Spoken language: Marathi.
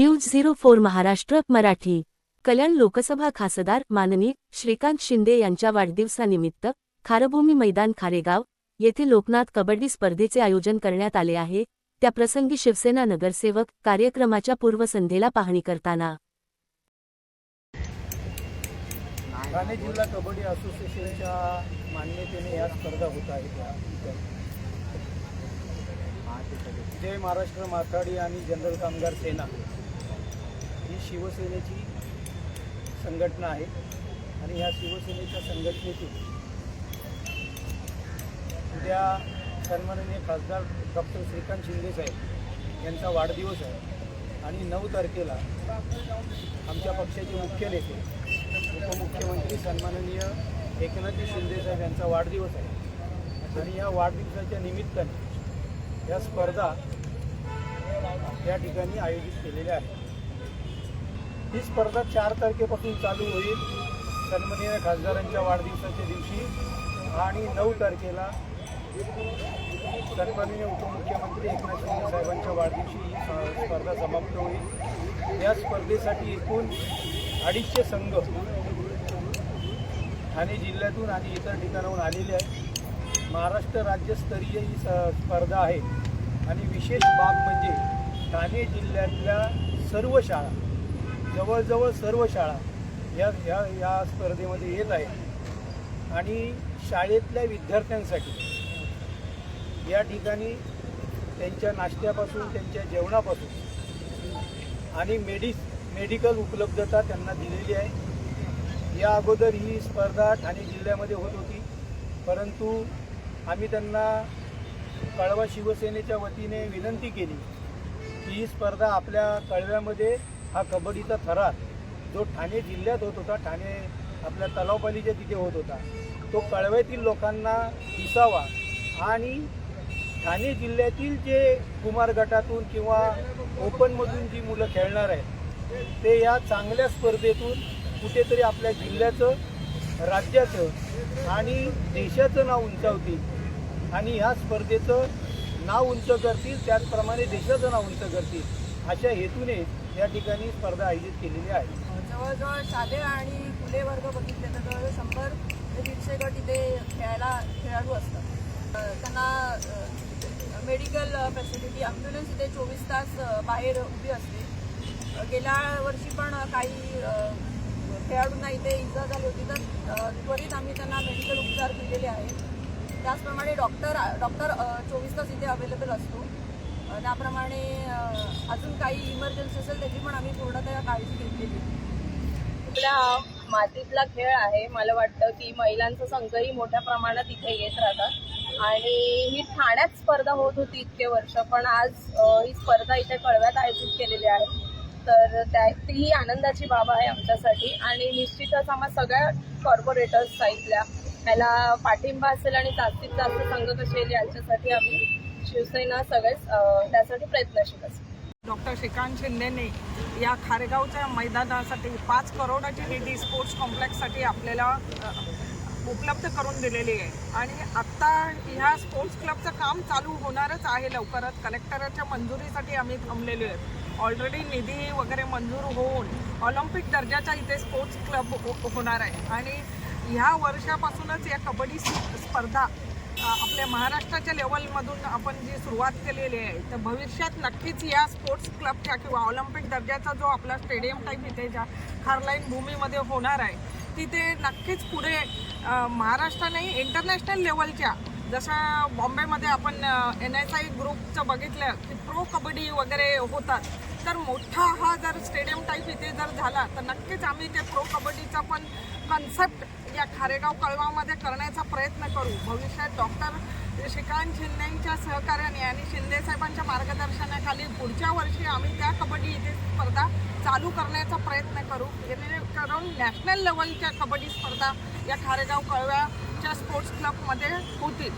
News zero four Maharashtra Marathi. Kalyan Lok Sabha खासदार माननीय श्रीकांत शिंदे यांच्या वाढदिवसानिमित्त खारभूमी मैदान खारेगाव येथे लोकनाथ कबड्डी स्पर्धेचे आयोजन करण्यात आले आहे. त्याप्रसंगी शिवसेना नगरसेवक कार्यक्रमाच्या पूर्वसंध्येला पाहणी करताना. ठाणे जिल्हा कबड्डी असोसिएशनच्या मान्यतेने या स्पर्धा होत आहेत. जय महाराष्ट्र माथाडी आणि जनरल कामगार सेना. ही शिवसेनेची संघटना आहे आणि ह्या शिवसेनेच्या संघटनेतून उद्या सन्माननीय खासदार डॉक्टर श्रीकांत शिंदेसाहेब यांचा वाढदिवस आहे आणि नऊ तारखेला आमच्या पक्षाचे मुख्य नेते उपमुख्यमंत्री सन्माननीय एकनाथजी शिंदेसाहेब यांचा वाढदिवस आहे. आणि या वाढदिवसाच्या निमित्ताने या स्पर्धा या ठिकाणी आयोजित केलेल्या आहेत. ही स्पर्धा चार तारखेपासून चालू होईल. सन्माननीय खासदारांच्या वाढदिवसाच्या दिवशी आणि नऊ तारखेला सन्माननीय उपमुख्यमंत्री एकनाथ शिंदे साहेबांच्या वाढदिवशी ही स्पर्धा समाप्त होईल. या स्पर्धेसाठी एकूण अडीचशे संघ ठाणे जिल्ह्यातून आणि इतर ठिकाणाहून आलेले आहेत. महाराष्ट्र राज्यस्तरीय ही स- स्पर्धा आहे. आणि विशेष बाब म्हणजे ठाणे जिल्ह्यातल्या सर्व शाळा जवळजवळ सर्व शाळा या या या स्पर्धेमध्ये येत आहेत. आणि शाळेतल्या विद्यार्थ्यांसाठी या ठिकाणी त्यांच्या नाश्त्यापासून त्यांच्या जेवणापासून आणि मेडिस मेडिकल उपलब्धता त्यांना दिलेली आहे. या अगोदर ही स्पर्धा ठाणे जिल्ह्यामध्ये होत होती. परंतु आम्ही त्यांना कळवा शिवसेनेच्या वतीने विनंती केली की ही स्पर्धा आपल्या कळव्यामध्ये हा कबड्डीचा थरार जो ठाणे जिल्ह्यात होत होता ठाणे आपल्या तलावपालीच्या तिथे होत होता तो कळव्यातील लोकांना दिसावा आणि ठाणे जिल्ह्यातील जे कुमार गटातून किंवा ओपनमधून जी मुलं खेळणार आहेत ते या चांगल्या स्पर्धेतून कुठेतरी आपल्या जिल्ह्याचं राज्याचं आणि देशाचं नाव उंचावतील. आणि ह्या स्पर्धेचं नाव उंच करतील त्याचप्रमाणे देशाचं नाव उंच करतील अशा हेतूने या ठिकाणी स्पर्धा आयोजित केलेली आहे. जवळजवळ शालेय आणि खुले वर्ग बघितले तर जवळजवळ शंभर ते दीडशे गट इथे खेळायला खेळाडू असतात. त्यांना मेडिकल फॅसिलिटी ॲम्ब्युलन्स इथे चोवीस तास बाहेर उभी असते. गेल्या वर्षी पण काही खेळाडूंना इथे इजा झाली होती तर त्वरित आम्ही त्यांना मेडिकल उपचार दिलेले आहेत. त्याचप्रमाणे डॉक्टर डॉक्टर चोवीस तास इथे अवेलेबल असतो. त्याप्रमाणे अजून काही इमर्जन्सी असेल त्याची पण आम्ही पूर्णतः काळजी घेतलेली. आहे. मातीतला खेळ आहे. मला वाटतं की महिलांचा संघही मोठ्या प्रमाणात इथे येत राहतात. आणि ही ठाण्यात स्पर्धा होत होती इतके वर्ष पण आज ही स्पर्धा इथे कळव्यात आयोजित केलेली आहे. तर त्या तीही आनंदाची बाब आहे आमच्यासाठी. आणि निश्चितच आम्हाला सगळ्या कॉर्पोरेटर्स साईडल्या ह्याला पाठिंबा असेल आणि जास्तीत जास्त संघ कसे येईल याच्यासाठी आम्ही शिवसेना सगळेच त्यासाठी प्रयत्नशील असेल डॉक्टर श्रीकांत शिंदेने या खारेगावच्या मैदानासाठी पाच करोडाची निधी स्पोर्ट्स कॉम्प्लेक्ससाठी आपल्याला उपलब्ध करून दिलेली आहे. आणि आत्ता ह्या स्पोर्ट्स क्लबचं काम चालू होणारच आहे लवकरच. कलेक्टरच्या मंजुरीसाठी आम्ही थांबलेलो आहे. ऑलरेडी निधी वगैरे मंजूर होऊन ऑलिम्पिक दर्जाचा इथे स्पोर्ट्स क्लब हो- होणार आहे. आणि ह्या वर्षापासूनच या कबड्डी स्पर्धा आपल्या महाराष्ट्राच्या लेवलमधून आपण जी सुरुवात केलेली आहे तर भविष्यात नक्कीच या स्पोर्ट्स क्लबच्या किंवा ऑलिम्पिक दर्जाचा जो आपला स्टेडियम टाईप इथे ज्या खारलाईन भूमीमध्ये होणार आहे तिथे नक्कीच पुढे महाराष्ट्राने महाराष्ट्र नाही इंटरनॅशनल लेवलच्या जसं बॉम्बेमध्ये आपण एन एस आय ग्रुपचं बघितलं की प्रो कबड्डी वगैरे होतात तर मोठा हा जर स्टेडियम टाईप इथे जर झाला तर नक्कीच आम्ही ते प्रो कबड्डीचा पण कन्सेप्ट खारेगाव कळवामध्ये करण्याचा प्रयत्न करू. भविष्यात डॉक्टर श्रीकांत शिंदेच्या सहकार्याने आणि शिंदेसाहेबांच्या मार्गदर्शनाखाली पुढच्या वर्षी आम्ही त्या कबड्डी इथे स्पर्धा चालू करण्याचा प्रयत्न करू. जेणेकरून नॅशनल लेवलच्या कबड्डी स्पर्धा या खारेगाव कळव्याच्या स्पोर्ट्स क्लबमध्ये होतील.